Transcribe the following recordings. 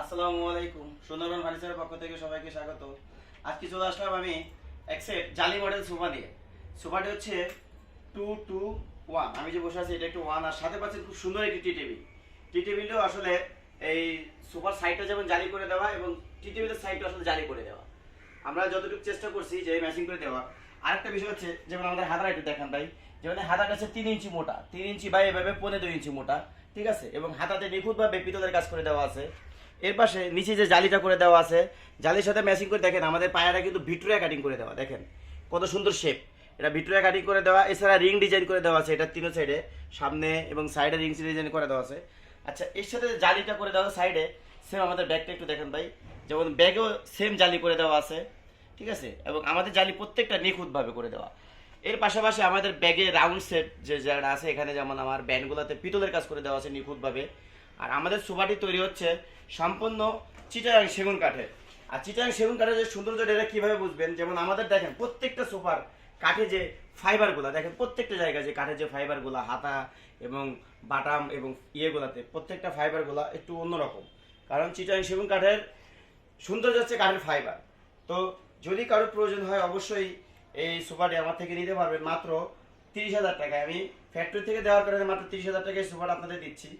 আসসালামু আলাইকুম, সুন্দরবন ফার্নিচারের পক্ষ থেকে সবাইকে স্বাগত। আজকে চলে আসলাম আমি জালি মডেল সোফা নিয়ে। সোফাটি হচ্ছে টু টু ওয়ান আমি যে বসে আছি, এটা একটু ওয়ান আর সাথে পাচ্ছেন খুব সুন্দর একটি টি টেবিল। টি টেবিলটাও আসলে এই সোফার সাইডটা যেমন জালি করে দেওয়া এবং টি টেবিলের সাইডটা আসলে জালি করে দেওয়া। আমরা যতটুকু চেষ্টা করছি যে ম্যাচিং করে দেওয়া। আরেকটা বিষয় হচ্ছে, যেমন আমাদের হাতাটা একটু দেখান ভাই। যেমন হাতাটা হচ্ছে তিন ইঞ্চি মোটা। তিন ইঞ্চি বা এভাবে পনেরো দুই ইঞ্চি মোটা, ঠিক আছে? এবং হাতাতে নিখুঁতভাবে পিতলের কাজ করে দেওয়া আছে। এর পাশে নিচে যে জালিটা করে দেওয়া আছে, জালির সাথে ম্যাচিং করে দেখেন, আমাদের পায়াটা কিন্তু ভিটুরিয়া কাটিং করে দেওয়া, দেখেন? কত সুন্দর শেপ এটা ভিটুরিয়া কাটিং করে দেওয়া, এছাড়া রিং ডিজাইন করে দেওয়া আছে, এটা তিনো সাইডে সামনে এবং সাইডে রিং ডিজাইন করে দেওয়া আছে। আচ্ছা এর সাথে জালিটা করে দেওয়া সাইডে সেম আমাদের ব্যাগটা একটু দেখেন ভাই। যেমন ব্যাগেও সেম জালি করে দেওয়া আছে। ঠিক আছে? এবং আমাদের জালি প্রত্যেকটা নিখুঁতভাবে করে দেওয়া। এর পাশাপাশি আমাদের ব্যাগে রাউন্ড সেট যে যারা আছে এখানে যেমন আমার ব্যান্ডগুলোতে পিতলের কাজ করে দেওয়া আছে নিখুঁতভাবে। আর আমাদের সোফাটি তৈরি হচ্ছে সম্পূর্ণ চিটাং সেগুন কাঠের। আর চিটাং সেগুন কাঠের যে সৌন্দর্যটা এটা কীভাবে বুঝবেন? যেমন আমাদের দেখেন, প্রত্যেকটা সোফার কাঠে যে ফাইবারগুলো দেখেন প্রত্যেকটা জায়গায় যে কাঠের যে ফাইবারগুলো হাতা এবং বাটাম এবং ইয়েগুলাতে প্রত্যেকটা ফাইবারগুলো একটু অন্যরকম। কারণ চিটাং সেগুন কাঠের সৌন্দর্য হচ্ছে কাঠের ফাইবার তো যদি কারোর প্রয়োজন হয়, অবশ্যই এই সোফাটি আমার থেকে নিতে পারবেন মাত্র তিরিশ হাজার টাকায়। আমি ফ্যাক্টরি থেকে দেওয়ার কারণে মাত্র তিরিশ হাজার টাকায় সোফাটা আপনাদের দিচ্ছি।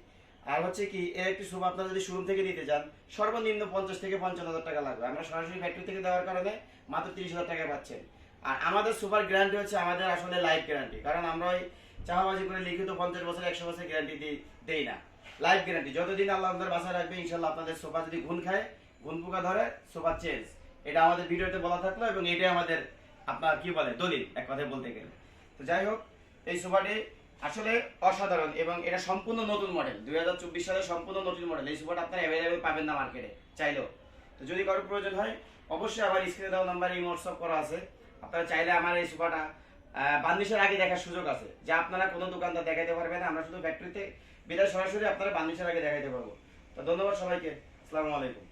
আর হচ্ছে কি, এর একটি সোফা আপনারা যদি শোরুম থেকে নিতে চান, সর্বনিম্ন পঞ্চাশ থেকে পঞ্চান্ন হাজার টাকা লাগবে। আমরা সরাসরি ফ্যাক্টরি থেকে দেওয়ার কারণে মাত্র তিরিশ হাজার টাকা পাচ্ছেন। আর আমাদের সুপার গ্যারান্টি হচ্ছে আমাদের আসলে লাইফ গ্যারান্টি কারণ আমরা ওই চাহাবাজি করে লিখিত পঞ্চাশ বছর, একশো বছর গ্যারান্টি দিই না। লাইফ গ্যারান্টি যতদিন আল্লাহ আমাদের বাসায় রাখবে ইনশাল্লাহ আপনাদের সোফা যদি ঘুন খায় ঘুন পোকা ধরে সোফা চেঞ্জ এটা আমাদের ভিডিওতে বলা থাকল এবং এটাই আমাদের আপনার কি বলে, দলিল এক কথায় বলতে গেলে। তো যাই হোক, এই সোফাটি আসলে অসাধারণ এবং এটা সম্পূর্ণ নতুন মডেল দুই হাজার চব্বিশ সালে সম্পূর্ণ নতুন মডেল এই সোফাটা আপনারা অ্যাভেলেবেল পাবেন না মার্কেটে চাইলেও। তো যদি কারোর প্রয়োজন হয়, অবশ্যই আমার স্ক্রিনে দেওয়া নাম্বার এই হোয়াটসঅ্যাপ করা আছে। আপনারা চাইলে আমার এই সোফাটা বান্দিশের আগে দেখার সুযোগ আছে, যে আপনারা কোনো দোকানদার দেখাইতে পারবেন আমরা শুধু ফ্যাক্টরিতে বিদায় সরাসরি আপনারা বান্দিশের আগে দেখাইতে পারব। তো ধন্যবাদ সবাইকে। আসসালামু আলাইকুম।